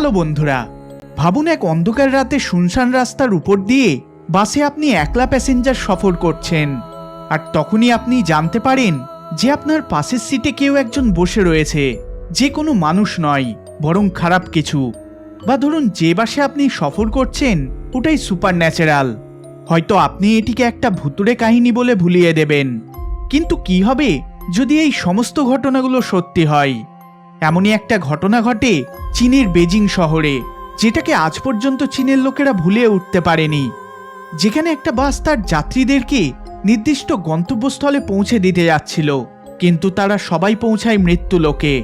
Hello বন্ধুরা। ভাবুন এক অন্ধকার রাতে শুনশান রাস্তার উপর দিয়ে বাসে আপনি একলা প্যাসেঞ্জার সফর করছেন। আর তখনই আপনি জানতে পারেন যে আপনার পাশের সিটে কেউ একজন বসে রয়েছে। যে কোনো মানুষ নয়, বরং খারাপ কিছু। বা ধরুন যে বাসে আপনি সফর করছেন, ওটাই সুপার ন্যাচারাল হয়তো আপনি এটিকে একটা ভুতুড়ে কাহিনী বলে ভুলিয়ে দেবেন। কিন্তু কি হবে যদি এই সমস্ত ঘটনাগুলো সত্যি হয়? এমনই একটা ঘটনা ঘটে চীনের বেজিং শহরে, যেটাকে আজ পর্যন্ত চীনের লোকেরা ভুলে উঠতে পারেনি। যেখানে একটা বাস তার যাত্রীদেরকে নির্দিষ্ট গন্তব্যস্থলে পৌঁছে দিতে যাচ্ছিল, কিন্তু তারা সবাই পৌঁছায় মৃত্যু লোকে।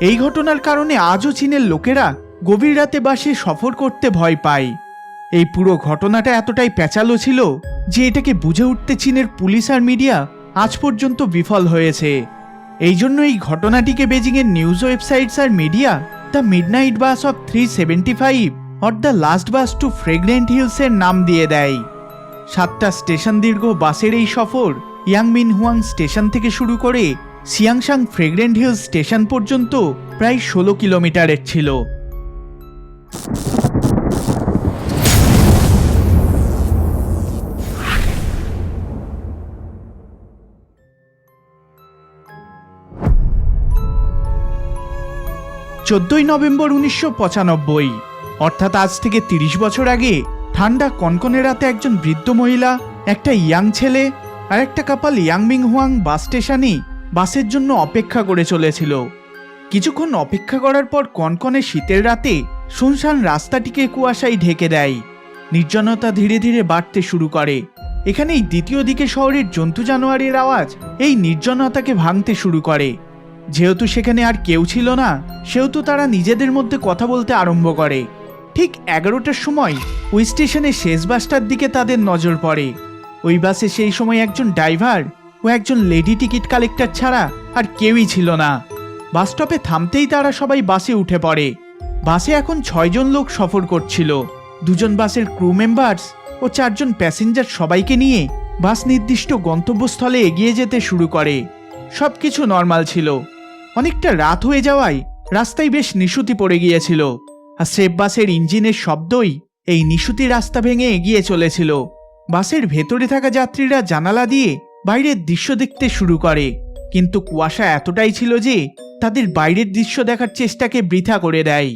এই ঘটনার কারণে আজও চীনের লোকেরা গভীর রাতে বাসে সফর করতে ভয় পায়। এই পুরো ঘটনাটা এতটাই প্যাচালো ছিল যে এটাকে বুঝে উঠতে চীনের পুলিশ আর মিডিয়া আজ পর্যন্ত বিফল হয়েছে। এই জন্য এই ঘটনাটিকে বেজিংয়ের news websites R media, the midnight bus of three seventy five, or the last bus to fragrant হিলসের নাম দিয়ে দেয়। সাতটা স্টেশন দীর্ঘ বাসের এই সফর ইয়াংমিন হুয়াং স্টেশন থেকে শুরু করে সিয়াংসাং ফ্রেগরেন্ট হিলস স্টেশন পর্যন্ত প্রায় ষোলো কিলোমিটারের ছিল। চোদ্দই নভেম্বর উনিশশো পঁচানব্বই। অর্থাৎ আজ থেকে তিরিশ বছর আগে ঠান্ডা কনকনে রাতে একজন বৃদ্ধ মহিলা, একটা ইয়াং ছেলে আর একটা কাপাল ইয়াংমিং হুয়াং বাস স্টেশনে বাসের জন্য অপেক্ষা করে চলেছিল। কিছুক্ষণ অপেক্ষা করার পর কনকনে শীতের রাতে শুনশান রাস্তাটিকে কুয়াশায় ঢেকে দেয়। নির্জনতা ধীরে ধীরে বাড়তে শুরু করে। এখানেই দ্বিতীয় দিকে শহরের জন্তু জানোয়ারের আওয়াজ এই নির্জনতাকে ভাঙতে শুরু করে। যেহেতু সেখানে আর কেউ ছিল না, সেহেতু তারা নিজেদের মধ্যে কথা বলতে আরম্ভ করে। ঠিক এগারোটার সময় ওই স্টেশনের শেষ বাসটার দিকে তাদের নজর পড়ে। ওই বাসে সেই সময় একজন ড্রাইভার ও একজন লেডি টিকিট কালেক্টর ছাড়া আর কেউই ছিল না। বাস স্টপে থামতেই তারা সবাই বাসে উঠে পড়ে। বাসে এখন ছয়জন লোক সফর করছিল। দুজন বাসের ক্রু মেম্বার্স ও চারজন প্যাসেঞ্জার সবাইকে নিয়ে বাস নির্দিষ্ট গন্তব্যস্থলে এগিয়ে যেতে শুরু করে। সব কিছু নর্মাল ছিল। অনেকটা রাত হয়ে যাওয়ায় রাস্তায় বেশ নিশুতি পড়ে গিয়েছিল, আর সেফ বাসের ইঞ্জিনের শব্দই এই নিশুতি রাস্তা ভেঙে এগিয়ে চলেছিল। বাসের ভেতরে থাকা যাত্রীরা জানালা দিয়ে বাইরের দৃশ্য দেখতে শুরু করে, কিন্তু কুয়াশা এতটাই ছিল যে তাদের বাইরের দৃশ্য দেখার চেষ্টাকে বৃথা করে দেয়।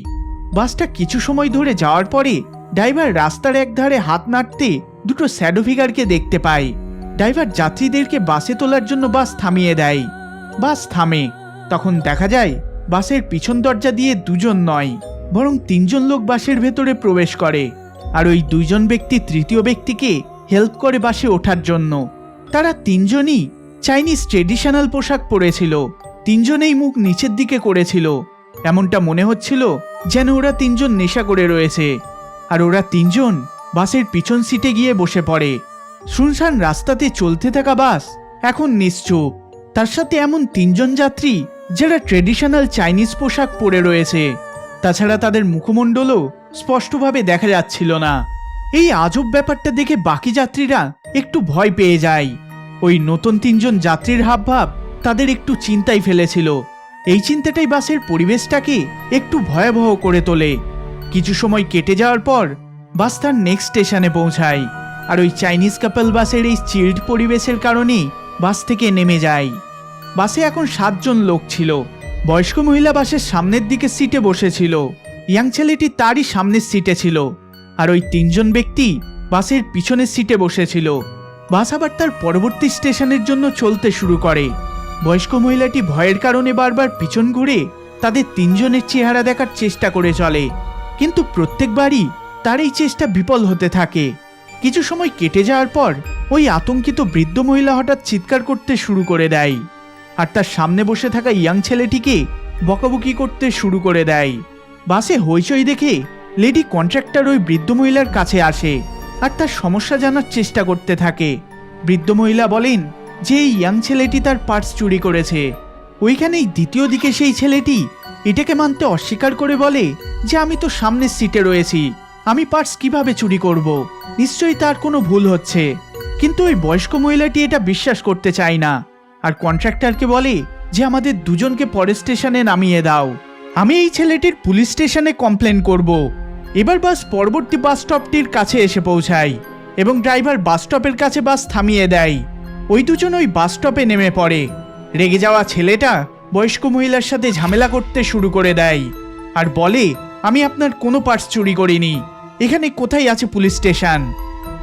বাসটা কিছু সময় ধরে যাওয়ার পরে ড্রাইভার রাস্তার একধারে হাত নাড়তে দুটো স্যাডো ফিগারকে দেখতে পায়। ড্রাইভার যাত্রীদেরকে বাসে তোলার জন্য বাস থামিয়ে দেয়। বাস থামে। তখন দেখা যায়, বাসের পিছন দরজা দিয়ে দুজন নয়, বরং তিনজন লোক বাসের ভেতরে প্রবেশ করে। আর ওই দুইজন ব্যক্তি তৃতীয় ব্যক্তিকে হেল্প করে বাসে ওঠার জন্য। তারা তিনজনই চাইনিজ ট্রেডিশনাল পোশাক পরেছিল, তিনজনেই মুখ নিচের দিকে করেছিল। এমনটা মনে হচ্ছিল যেন ওরা তিনজন নেশা করে রয়েছে। আর ওরা তিনজন বাসের পিছন সিটে গিয়ে বসে পড়ে। শুনশান রাস্তাতে চলতে থাকা বাস এখন নিশ্চুপ। তার সাথে এমন তিনজন যাত্রী যারা ট্রেডিশনাল চাইনিজ পোশাক পরে রয়েছে, তাছাড়া তাদের মুখমণ্ডলও স্পষ্টভাবে দেখা যাচ্ছিল না। এই আজব ব্যাপারটা দেখে বাকি যাত্রীরা একটু ভয় পেয়ে যায়। ওই নতুন তিনজন যাত্রীর হাবভাব তাদের একটু চিন্তায় ফেলেছিল। এই চিন্তাটাই বাসের পরিবেশটাকে একটু ভয়াবহ করে তোলে। কিছু সময় কেটে যাওয়ার পর বাস তার নেক্সট স্টেশনে পৌঁছায়। আর ওই চাইনিজ কাপল বাসের এই চিল্ড পরিবেশের কারণেই বাস থেকে নেমে যায়। বাসে এখন সাতজন লোক ছিল। বয়স্ক মহিলা বাসের সামনের দিকে সিটে বসেছিল। ইয়াং ছেলেটি তারই সামনের সিটে ছিল। আর ওই তিনজন ব্যক্তি বাসের পিছনের সিটে বসেছিল। বাস আবার তার পরবর্তী স্টেশনের জন্য চলতে শুরু করে। বয়স্ক মহিলাটি ভয়ের কারণে বারবার পিছন ঘুরে তাদের তিনজনের চেহারা দেখার চেষ্টা করে চলে। কিন্তু প্রত্যেকবারই তার এই চেষ্টা বিফল হতে থাকে। কিছু সময় কেটে যাওয়ার পর ওই আতঙ্কিত বৃদ্ধ মহিলা হঠাৎ চিৎকার করতে শুরু করে দেয়। আর তার সামনে বসে থাকা ইয়াং ছেলেটিকে বকাবকি করতে শুরু করে দেয়। বাসে হইচই দেখে লেডি কন্ট্রাক্টর ওই বৃদ্ধ মহিলার কাছে আসে আর তার সমস্যা জানার চেষ্টা করতে থাকে। বৃদ্ধ মহিলা বলেন, যে এই ইয়াং ছেলেটি তার পার্স চুরি করেছে। ওইখানেই দ্বিতীয় দিকে সেই ছেলেটি এটাকে মানতে অস্বীকার করে বলে যে আমি তো সামনের সিটে রয়েছি, আমি পার্স কীভাবে চুরি করব? নিশ্চয়ই তার কোনো ভুল হচ্ছে। কিন্তু ওই বয়স্ক মহিলাটি এটা বিশ্বাস করতে চায় না। আর কন্ট্রাক্টরকে বলে যে আমাদের দুজনকে পরের স্টেশনে নামিয়ে দাও। আমি এই ছেলেটির পুলিশ স্টেশনে কমপ্লেন করব। এবার বাস পরবর্তী বাস স্টপটির কাছে এসে পৌঁছায় এবং ড্রাইভার বাস স্টপের কাছে বাস থামিয়ে দেয়। ওই দুজন ওই বাস স্টপে নেমে পড়ে। রেগে যাওয়া ছেলেটা বয়স্ক মহিলার সাথে ঝামেলা করতে শুরু করে দেয় আর বলে, আমি আপনার কোনো পার্স চুরি করিনি। এখানে কোথায় আছে পুলিশ স্টেশন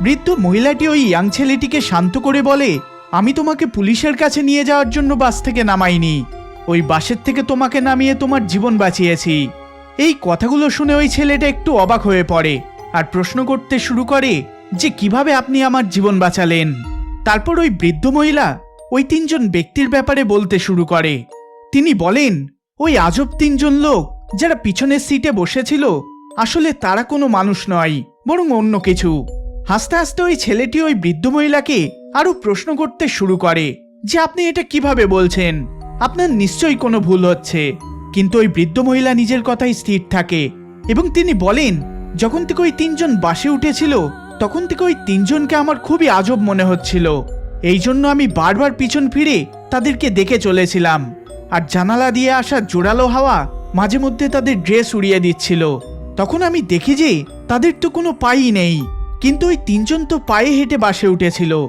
বৃদ্ধ মহিলাটি ওই ইয়াং ছেলেটিকে শান্ত করে বলে আমি তোমাকে পুলিশের কাছে নিয়ে যাওয়ার জন্য বাস থেকে নামাইনি। ওই বাসের থেকে তোমাকে নামিয়ে তোমার জীবন বাঁচিয়েছি। এই কথাগুলো শুনে ওই ছেলেটা একটু অবাক হয়ে পড়ে আর প্রশ্ন করতে শুরু করে যে কীভাবে আপনি আমার জীবন বাঁচালেন। তারপর ওই বৃদ্ধ মহিলা ওই তিনজন ব্যক্তির ব্যাপারে বলতে শুরু করে। তিনি বলেন, ওই আজব তিনজন লোক যারা পিছনের সিটে বসেছিল, আসলে তারা কোনো মানুষ নয়, বরং অন্য কিছু। হাসতে হাসতে ওই ছেলেটি ওই বৃদ্ধ মহিলাকে আরও প্রশ্ন করতে শুরু করে যে আপনি এটা কীভাবে বলছেন? আপনার নিশ্চয়ই কোনো ভুল হচ্ছে। কিন্তু ওই বৃদ্ধ মহিলা নিজের কথাই স্থির থাকে এবং তিনি বলেন, যখন থেকে ওই তিনজন বাসে উঠেছিল, তখন থেকে ওই তিনজনকে আমার খুবই আজব মনে হচ্ছিল। এই জন্য আমি বারবার পিছন ফিরে তাদেরকে দেখে চলেছিলাম। আর জানালা দিয়ে আসা জোরালো হাওয়া মাঝে মধ্যে তাদের ড্রেস উড়িয়ে দিচ্ছিল। তখন আমি দেখি যে তাদের তো কোনো পাই নেই। কিন্তু ওই তিনজন তো পায়ে হেঁটে বাসে উঠেছিল।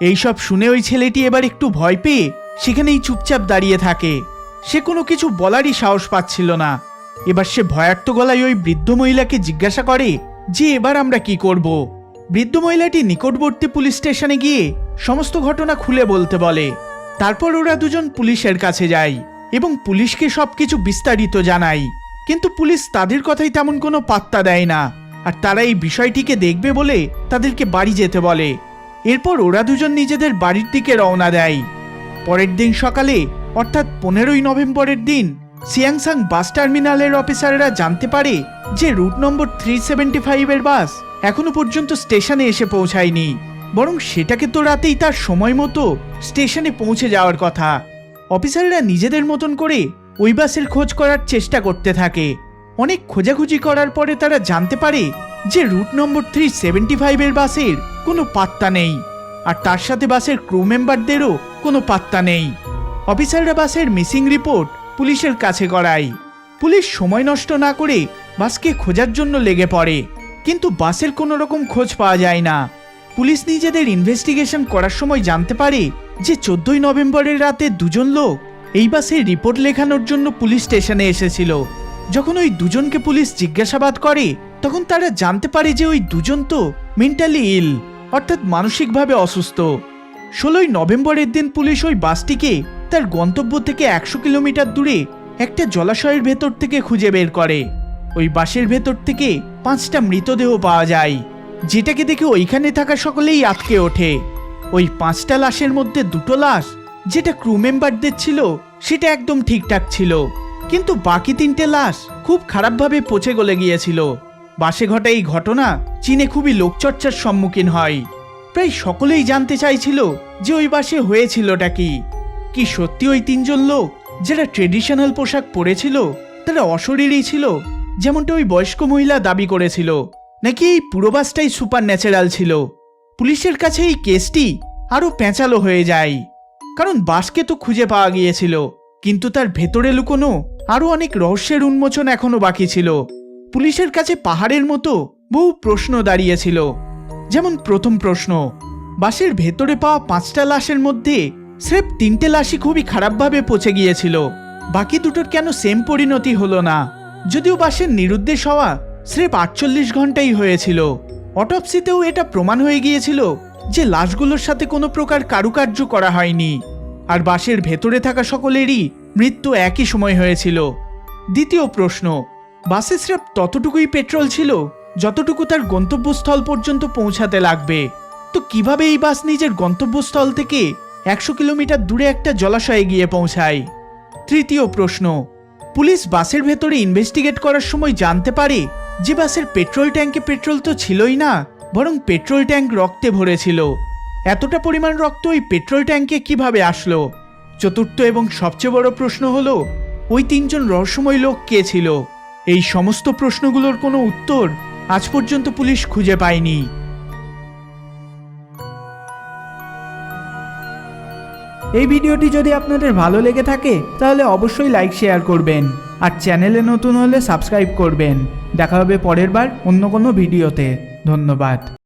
এইসব শুনে ওই ছেলেটি এবার একটু ভয় পেয়ে সেখানেই চুপচাপ দাঁড়িয়ে থাকে। সে কোনো কিছু বলারই সাহস পাচ্ছিল না। এবার সে ভয়ার্ত গলায় ওই বৃদ্ধ মহিলাকে জিজ্ঞাসা করে যে এবার আমরা কি করব? বৃদ্ধ মহিলাটি নিকটবর্তী পুলিশ স্টেশনে গিয়ে সমস্ত ঘটনা খুলে বলতে বলে। তারপর ওরা দুজন পুলিশের কাছে যায় এবং পুলিশকে সবকিছু বিস্তারিত জানায়। কিন্তু পুলিশ তাদের কথাই তেমন কোনো পাত্তা দেয় না। আর তারা এই বিষয়টিকে দেখবে বলে তাদেরকে বাড়ি যেতে বলে। এরপর ওরা দুজন নিজেদের বাড়ির দিকে রওনা দেয়। পরের দিন সকালে, অর্থাৎ পনেরোই নভেম্বরের দিন, সিয়াংসাং বাস টার্মিনালের অফিসাররা জানতে পারে যে রুট নম্বর থ্রি সেভেন্টি ফাইভের বাস এখনও পর্যন্ত স্টেশনে এসে পৌঁছায়নি। বরং সেটাকে তো রাতেই তার সময় মতো স্টেশনে পৌঁছে যাওয়ার কথা। অফিসাররা নিজেদের মতন করে ওই বাসের খোঁজ করার চেষ্টা করতে থাকে। অনেক খোঁজাখুঁজি করার পরে তারা জানতে পারে যে রুট নম্বর থ্রি সেভেন্টি ফাইভের বাসের কোনো পাত্তা নেই, আর তার সাথে বাসের ক্রু মেম্বারদেরও কোনো পাত্তা নেই। অফিসাররা বাসের মিসিং রিপোর্ট পুলিশের কাছে করায় পুলিশ সময় নষ্ট না করে বাসকে খোঁজার জন্য লেগে পড়ে, কিন্তু বাসের কোনো রকম খোঁজ পাওয়া যায় না। পুলিশ নিজেদের ইনভেস্টিগেশন করার সময় জানতে পারে যে চোদ্দই নভেম্বরের রাতে দুজন লোক এই বাসের রিপোর্ট লেখানোর জন্য পুলিশ স্টেশনে এসেছিল। যখন ওই দুজনকে পুলিশ জিজ্ঞাসাবাদ করে, তখন তারা জানতে পারে যে ওই দুজন তো মেন্টালি ইল অর্থাৎ মানসিকভাবে অসুস্থ। ষোলোই নভেম্বরের দিন পুলিশ ওই বাসটিকে তার গন্তব্য থেকে একশো কিলোমিটার দূরে একটা জলাশয়ের ভেতর থেকে খুঁজে বের করে। ওই বাসের ভেতর থেকে পাঁচটা মৃতদেহ পাওয়া যায়, যেটাকে দেখে ওইখানে থাকা সকলেই আটকে ওঠে। ওই পাঁচটা লাশের মধ্যে দুটো লাশ, যেটা ক্রু মেম্বারদের ছিল, সেটা একদম ঠিকঠাক ছিল। কিন্তু বাকি তিনটে লাশ খুব খারাপভাবে পচে গলে গিয়েছিল। বাসে ঘটা এই ঘটনা, চীনে খুবই লোকচর্চার সম্মুখীন হয়। প্রায় সকলেই জানতে চাইছিল যে ওই বাসে হয়েছিলটা কি। কি সত্যি ওই তিনজন লোক, যারা ট্রেডিশনাল পোশাক পরেছিল, তারা অশরীরই ছিল, যেমনটা ওই বয়স্ক মহিলা দাবি করেছিল, নাকি এই পুরো বাসটাই সুপার ন্যাচারাল ছিল। পুলিশের কাছে এই কেসটি আরও পেঁচালো হয়ে যায়, কারণ বাসকে তো খুঁজে পাওয়া গিয়েছিল। কিন্তু তার ভেতরে লুকোনো আরও অনেক রহস্যের উন্মোচন এখনও বাকি ছিল। পুলিশের কাছে পাহাড়ের মতো বহু প্রশ্ন দাঁড়িয়েছিল। যেমন প্রথম প্রশ্ন বাসের ভেতরে পাওয়া পাঁচটা লাশের মধ্যে স্রেফ তিনটে লাশই খুবই খারাপভাবে পচে গিয়েছিল। বাকি দুটোর কেন সেম পরিণতি হলো না? যদিও বাসের নিরুদ্দেশ হওয়া স্রেফ আটচল্লিশ ঘন্টাই হয়েছিল। অটপসিতেও এটা প্রমাণ হয়ে গিয়েছিল যে লাশগুলোর সাথে কোনো প্রকার কারুকার্য করা হয়নি। আর বাসের ভেতরে থাকা সকলেরই মৃত্যু একই সময় হয়েছিল। দ্বিতীয় প্রশ্ন বাসে স্রেফ ততটুকুই পেট্রোল ছিল যতটুকু তার গন্তব্যস্থল পর্যন্ত পৌঁছাতে লাগবে। তো কীভাবে এই বাস নিজের গন্তব্যস্থল থেকে একশো কিলোমিটার দূরে একটা জলাশয়ে গিয়ে পৌঁছায়? তৃতীয় প্রশ্ন, পুলিশ বাসের ভেতরে ইনভেস্টিগেট করার সময় জানতে পারে যে বাসের পেট্রোল ট্যাঙ্কে পেট্রোল তো ছিলই না, বরং পেট্রোল ট্যাঙ্ক রক্তে ভরেছিল। এতটা পরিমাণ রক্ত ওই পেট্রোল ট্যাঙ্কে কীভাবে আসলো? চতুর্থ এবং সবচেয়ে বড় প্রশ্ন হলো, ওই তিনজন রহস্যময় লোক কে ছিল? এই সমস্ত প্রশ্নগুলোর কোনো উত্তর আজ পর্যন্ত পুলিশ খুঁজে পায়নি। এই ভিডিওটি যদি আপনাদের ভালো লেগে থাকে, তাহলে অবশ্যই লাইক, শেয়ার করবেন। আর চ্যানেলে নতুন হলে সাবস্ক্রাইব করবেন। দেখা হবে পরের বার অন্য কোনো ভিডিওতে। ধন্যবাদ।